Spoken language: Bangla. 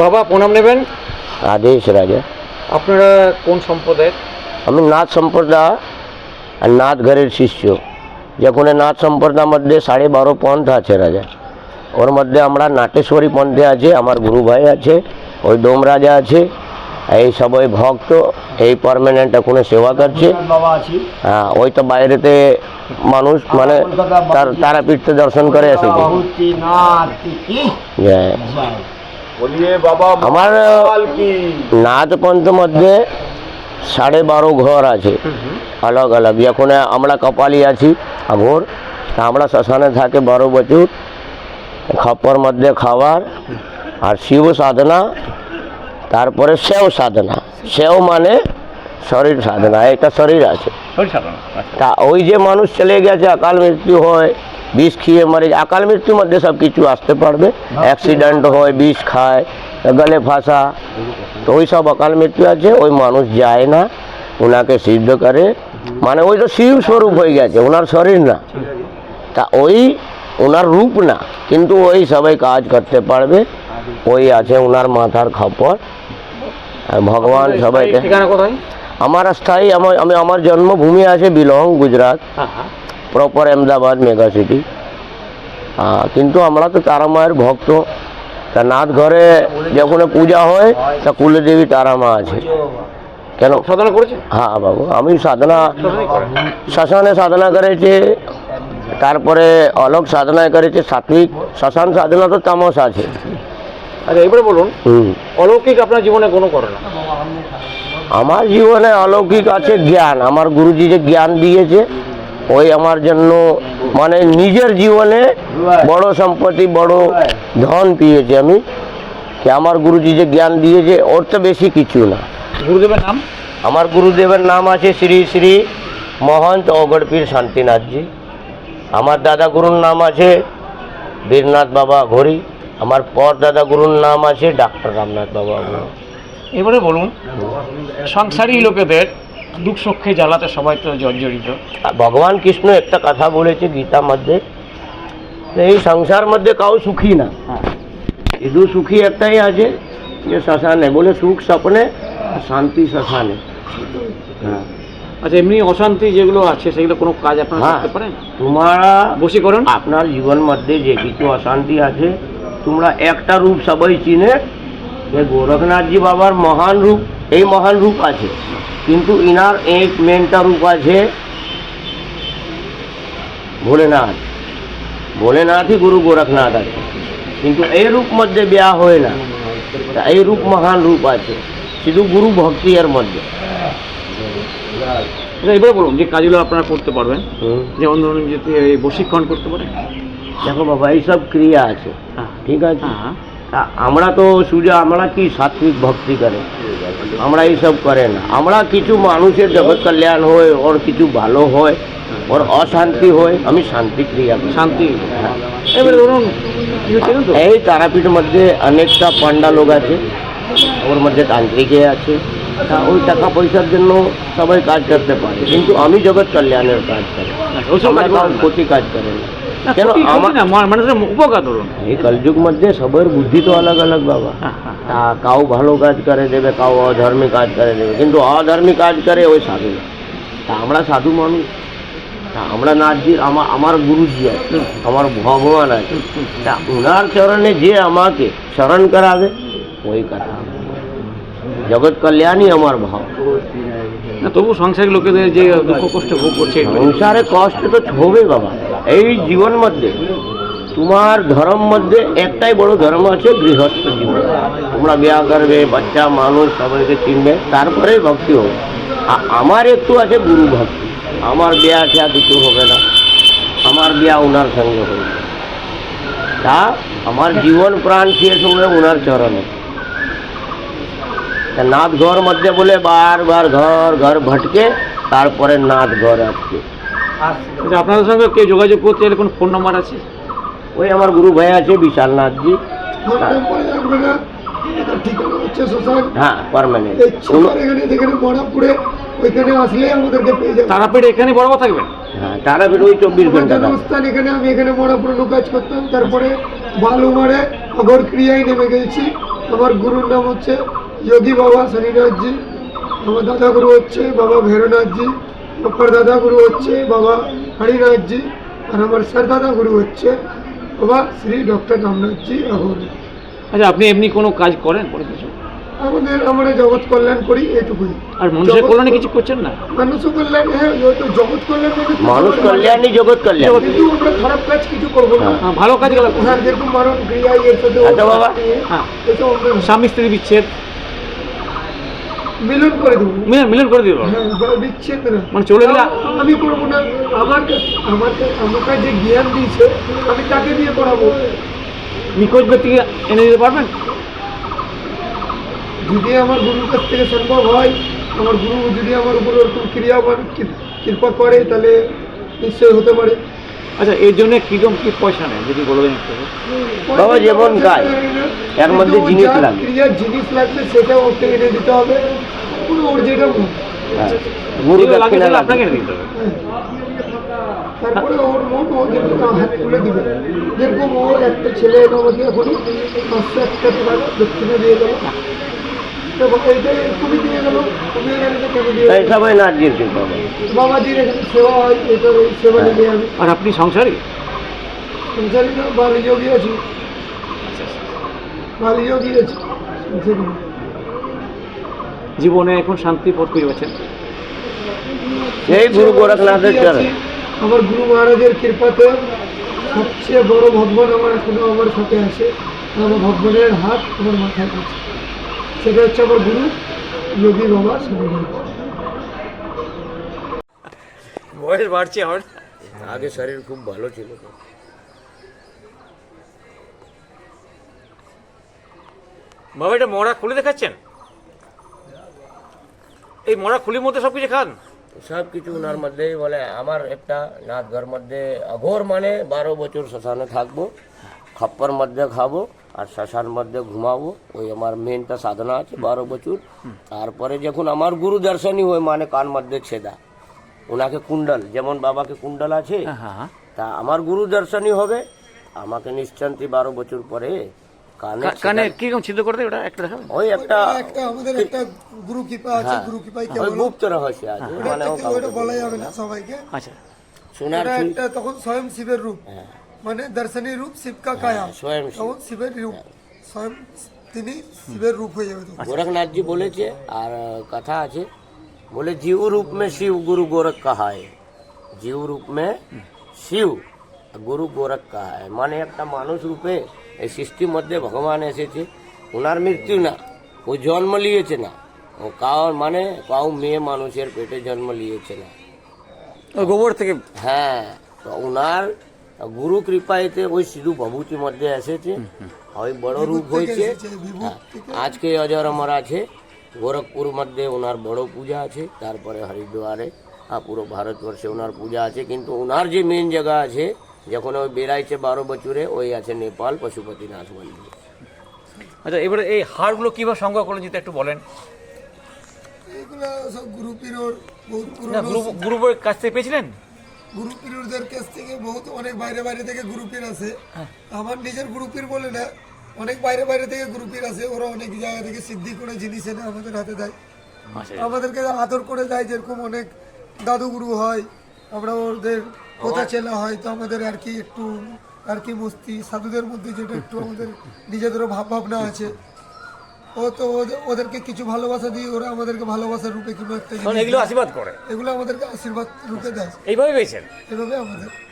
বাবা প্রণাম নেবেন। আদেশ রাজা আপনারা কোন সম্প্রদায়ের? আমি নাথ সম্প্রদায় আর নাথ ঘরের শিষ্য। যখন নাথ সম্প্রদায়ের মধ্যে সাড়ে বারো পন্থ আছে রাজা ওর মধ্যে আমরা নাটেশ্বরী পন্থে আছে আমার গুরু ভাই আছে ওই ডোম রাজা আছে এই সবাই ভক্ত এই পারমানেন্ট এখন সেবা করছে। হ্যাঁ ওই তো বাইরেতে মানুষ মানে তার তারাপীঠতে দর্শন করে এসেছে। বহুতি নাথ কি জয়। বলিয়ে বাবা আমার মহাকাল কি নাথ পন্থ মধ্যে সাড়ে বারো ঘর আছে अलग अलग যখন আমরা কপালি আছি আঘোর তা আমরা শ্মশানে থাকে বারো বছর খপ্পর মধ্যে খাবার আর শিব সাধনা তারপরে সেও সাধনা সেও মানে শরীর সাধনা একটা শরীর আছে তা ওই যে মানুষ চলে গেছে অকাল মৃত্যু হয় বিষ খেয়ে মারে। অকাল মৃত্যুর মধ্যে সব কিছু আসতে পারবে। অ্যাক্সিডেন্ট হয় বিষ খায় গলে ফাঁসা। তো ওই সব অকাল মৃত্যু আছে ওই মানুষ যায় না ওনাকে সিদ্ধ করে। মানে ওই তো শিব স্বরূপ হয়ে গেছে ওনার শরীর না। তা ওই ওনার রূপ না কিন্তু ওই সবাই কাজ করতে পারবে। ওই আছে ওনার মাথার খপর। আর ভগবান সবাইকে আমার স্থায়ী আমার আমি আমার জন্মভূমি আছে belong Gujarat. Proper Ahmedabad mega city কিন্তু আমরা তো তারা মায়ের ভক্ত। তা নাথ ঘরে যখন পূজা হয় তা কুলদেবী তারা মা আছে। কেন? সাধনা করেছেন হ্যাঁ বাবু আমি সাধনা শ্মশানে সাধনা করেছে তারপরে অলক সাধনা করেছে সাত্বিক শ্মশান সাধনা তো তামস আছে। আচ্ছা এবারে বলুন অলৌকিক আপনার জীবনে কোনো করে না? আমার জীবনে অলৌকিক আছে জ্ঞান। আমার গুরুজি যে জ্ঞান দিয়েছে ওই আমার জন্য মানে নিজের জীবনে বড় সম্পত্তি বড় ধন পেয়েছি আমি। কি আমার গুরুজি যে জ্ঞান দিয়েছে ওর তো বেশি কিছু না। গুরুদেবের নাম? আমার গুরুদেবের নাম আছে শ্রী শ্রী মহন্ত অগড়পীর শান্তিনাথজি। আমার দাদা গুরুর নাম আছে বীরনাথ বাবা ঘড়ি। আমার পর দাদা গুরুর নাম আছে ডাক্তার রামনাথ বাবা এবারে বলুন সংসারী লোকেদের দুঃখ সক্ষে জ্বালাতে সবাই তো জর্জরিত। ভগবান কৃষ্ণ একটা কথা বলেছে গীতা মধ্যে এই সংসার মধ্যে কাউ সুখী না। শুধু সুখী একটাই আছে যে শ্মশানে বলে সুখ স্বপ্নে আর শান্তি শ্মশানে। হ্যাঁ। আচ্ছা এমনি অশান্তি যেগুলো আছে সেগুলো কোনো কাজ আপনারা হ্যাঁ। করতে পারেন? তোমরা বসে করুন আপনার জীবন মধ্যে যে কিছু অশান্তি আছে তোমরা একটা রূপ সবাই চিনে যে গোরখনাথজি বাবার মহান রূপ এই মহান রূপ আছে। কিন্তু ইনার এক মেনটা রূপ আছে ভোলেনাথ ভোলেনাথই গুরু গোরখনাথ আছে। কিন্তু এই রূপ মধ্যে বিয়া হয় না। এই রূপ মহান রূপ আছে। শুধু গুরু ভক্তি এর মধ্যে। আচ্ছা এবারে বলুন যে কাজগুলো আপনারা করতে পারবেন যেমন ধরুন যদি বশীকরণ করতে পারেন দেখো বাবা এইসব ক্রিয়া আছে। হ্যাঁ। ঠিক আছে? হ্যাঁ। আমরা তো সূর্য আমরা কি সাত্বিক ভক্তি করে? আমরা এইসব করে না আমরা কিছু মানুষের জগৎ কল্যাণ হয় ওর কিছু ভালো হয় ওর অশান্তি হয় আমি শান্তি ক্রিয়া করি। শান্তি। এবারে ধরুন এই তারাপীঠের মধ্যে অনেকটা পান্ডা লোক আছে ওর মধ্যে তান্ত্রিকে আছে। তা ওই টাকা পয়সার জন্য সবাই কাজ করতে পারে কিন্তু আমি জগৎ কল্যাণের কাজ করি। করেন। ক্ষতি কাজ করে না। কেন আমার মানুষের উপকার ধরুন। এই কলযুগ মধ্যে সবার বুদ্ধি তো আলাদা আলাদা বাবা। হ্যাঁ, হ্যাঁ, কাউ ভালো কাজ করে দেবে কাউ অধর্মী কাজ করে দেবে কিন্তু অধর্মী কাজ করে ওই সাধু না। তা আমরা সাধু মানুষ তা আমরা নাথজি আমার আমার গুরুজি আছে আমার ভগবান আছে তা ওনার চরণে যে আমাকে স্মরণ করাবে ওই কথা জগৎ কল্যাণই আমার ভাব না তবু সংসারী লোকেদের যে দুঃখ কষ্ট ভোগ করছে সংসারে কষ্ট তো হবে বাবা এই জীবন মধ্যে তোমার ধর্ম মধ্যে একটাই বড় ধর্ম আছে গৃহস্থ জীবন। তোমরা বিয়া করবে বাচ্চা মানুষ সবাইকে চিনবে তারপরে ভক্তি হবে। আ- আমার একটু আছে গুরু ভক্তি। আমার বিয়া টিয়া কিছু হবে না। আমার বিয়া ওনার সঙ্গে হবে। তা আমার জীবন প্রাণ শেষ হবে ওনার চরণে। নাথ ঘর মধ্যে বলে বারবার ঘর ঘর ভটকে তারপরে নাথ ঘর আসছে আচ্ছা, আপনাদের সঙ্গে কেউ যোগাযোগ করতে গেলে কোনো ফোন নাম্বার আছে? ওই আমার গুরু ভাই আছে বিশাল নাথজি ঠিকানা হচ্ছে শ্মশান হ্যাঁ পারমানেন্ট এখানে ওইখানে আসলে আমাদেরকে পেয়ে যাবে। তারাপীঠ এখানে হ্যাঁ তারা ওই চব্বিশ আমার ঘণ্টা থাকে। এখানে আমি এখানে মরাপুরে কাজ করতাম। তারপরে বালুমারে অগর ক্রিয়ায় নেমে গেছি। আমার গুরুর নাম হচ্ছে যোগী বাবা শনিনাথজি আমার দাদা গুরু হচ্ছে বাবা ভৈরনাথজি আমার দাদা গুরু হচ্ছে বাবা হরিনাথজি আর আমার দাদা গুরু হচ্ছে বাবা শ্রী ডক্টর রামনাথজি আচ্ছা আপনি এমনি কোনো কাজ করেন কোনো কিছু? আমাদের আমরা জগৎ কল্যাণ করি এইটুকুই। আর মানুষের জগৎ- কল্যাণে কিছু করছেন না? মানুষ কল্যাণ হ্যাঁ ওই তো জগৎ কল্যাণ মানে মানুষ কল্যাণই জগৎ কল্যাণ। কিন্তু আমরা খারাপ কাজ কিছু করব না। হ্যাঁ, ভালো কাজ গেলে হ্যাঁ যেরকম মারণ ক্রিয়া এর সাথে আচ্ছা বাবা। হ্যাঁ। এসব আমরা স্বামী স্ত্রী বিচ্ছেদ। মিলন করে দেবো। মিলন মিলন করে দিল হ্যাঁ বা বিচ্ছেদ মানে চলে গেলে আমি করব না। আমার কাছে আমার আমাকে যে জ্ঞান দিয়েছে আমি তাকে দিয়ে পড়াবো। নিখোঁজ ব্যক্তিকে এনে দিতে পারবেন? যদি আমার গুরুর কাছ থেকে সম্ভব হয় আমার গুরু যদি আমার উপর ওরকম ক্রিয়াবান কৃ- কৃপা করে তাহলে নিশ্চয়ই হতে পারে। আচ্ছা এর জন্য কীরকম কি পয়সা নেন যদি বলে দেন একটু বাবা যেমন গায়, এর মধ্যে জিনিস। ক্রিয়ার জিনিস লাগবে সেটা ওকে এনে দিতে হবে পুরো ওর যেটা। হ্যাঁ। গুরু যেগুলো লাগে দক্ষিণা আপনাকে দিতে হবে। তারপরে ওর মন ও যেরকম হাত তুলে দিবে যেরকম ও একটা ছেলে আমাকে পাঁচশো একটা টাকা দক্ষিণে দিয়ে গেল সবাই এখানে সেবা হয় আর আপনি সংসারী? সংসারী না বালি যোগী আছি। বালি যোগী আছি জীবনে এখন শান্তি পথ খুঁজে পাচ্ছেন এই গুরু গোরখনাথের আমার গুরু মহারাজের কৃপাতে সবচেয়ে বড় ভগবান আমার এখনও আমার সাথে আছে। আমার ভগবানের হাত আমার মাথায় আছে। সেটা হচ্ছে আমার গুরু যোগী বাবা বয়স বাড়ছে আমার। আগে শরীর খুব ভালো ছিল। তো। বাবা এটা মরা খুলে দেখাচ্ছেন? এই মরা খুলির মধ্যে সব কিছু খান? সব কিছু ওনার মধ্যেই বলে আমার একটা নাচ ঘর মধ্যে অঘোর মানে বারো বছর শ্মশানে থাকব খপ্পর মধ্যে খাব আর শ্মশান মধ্যে ঘুমাবো ওই আমার মেনটা সাধনা আছে বারো বছর। তারপরে যখন আমার গুরু দর্শনই হয় মানে কান মধ্যে ছেদা। ওনাকে কুণ্ডল যেমন বাবাকে কুণ্ডল আছে হ্যাঁ হ্যাঁ। তা আমার গুরু দর্শনই হবে। আমাকে নিশ্চন্তি বারো বছর পরে কানে কীরকম ছিদ্র করে ওটা? একটা ওই একটা একটা আমাদের একটা গুরু কৃপা আছে হ্যাঁ, গুরু কৃপাই ওই গুপ্ত রহস্য আছে মানে ওটা বলা যাবে না সবাইকে। আচ্ছা। সোনার একটা তখন স্বয়ং শিবের রূপ। হ্যাঁ, મને દર્શની રૂપ શિવકા કાયા સ્વયં એવું શિવેર રૂપ স্বয়ং তিনি শিবের রূপ হয়ে যাবে গোরখনাথজি বলেছে আর কথা আছে বলে জীব রূপ মে শিব গুরু গোরখ কাহায় জীব রূপ মে শিব গুরু গোরখ কাহায় মানে একটা মানুষ রূপে এই সৃষ্টির মধ্যে ভগবান এসেছে ওনার মৃত্যু না ও জন্ম নিয়েছে না ও কাউ মানে কাউ মেয়ে মানুষের পেটে জন্ম নিয়েছে না গোবর থেকে হ্যাঁ তো ওনার গুরু কৃপাইতে ওই সিধু ভভূতির মধ্যে এসেছে। ওই বড় রূপ হয়েছে। হ্যাঁ, আজকে অজর অমর আছে। গোরখপুর মধ্যে ওনার বড় পূজা আছে। তারপরে হরিদ্বারে আর পুরো ভারতবর্ষে ওনার পূজা আছে। কিন্তু ওনার যে মেন জায়গা আছে যখন ওই বেড়াইছে বারো বছরে ওই আছে নেপাল পশুপতিনাথ মন্দির। আচ্ছা এবারে এই হাড়গুলো কীভাবে সংগ্রহ করলেন যদি একটু বলেন? এগুলো সব গুরু পিরোর বহুত না পুরনো গুরু গুরুবের কাছ থেকে পেয়েছিলেন? গুরু পীরদের কাছ থেকে বহুত অনেক বাইরে বাইরে থেকে গুরু পীর আছে আমার নিজের গুরু পীর বলে না অনেক বাইরে বাইরে থেকে গুরু পীর আছে ওরা অনেক জায়গা থেকে সিদ্ধি করে জিনিস এনে আমাদের হাতে দেয়। আচ্ছা আমাদেরকে আদর করে দেয় যেরকম অনেক দাদু গুরু হয় আমরা ওদের কথা চেলা হয় তো আমাদের আর কি একটু আর কি মস্তি সাধুদের মধ্যে যেটা একটু আমাদের নিজেদেরও ভাব ভাবনা আছে। ও তো ওদের- ওদেরকে কিছু ভালোবাসা দিয়ে ওরা আমাদেরকে ভালোবাসার রূপে কোনো একটা এগুলো আশীর্বাদ করে। এগুলো আমাদেরকে আশীর্বাদ রূপে দেয়। এইভাবে পেয়েছেন? এভাবে আমাদের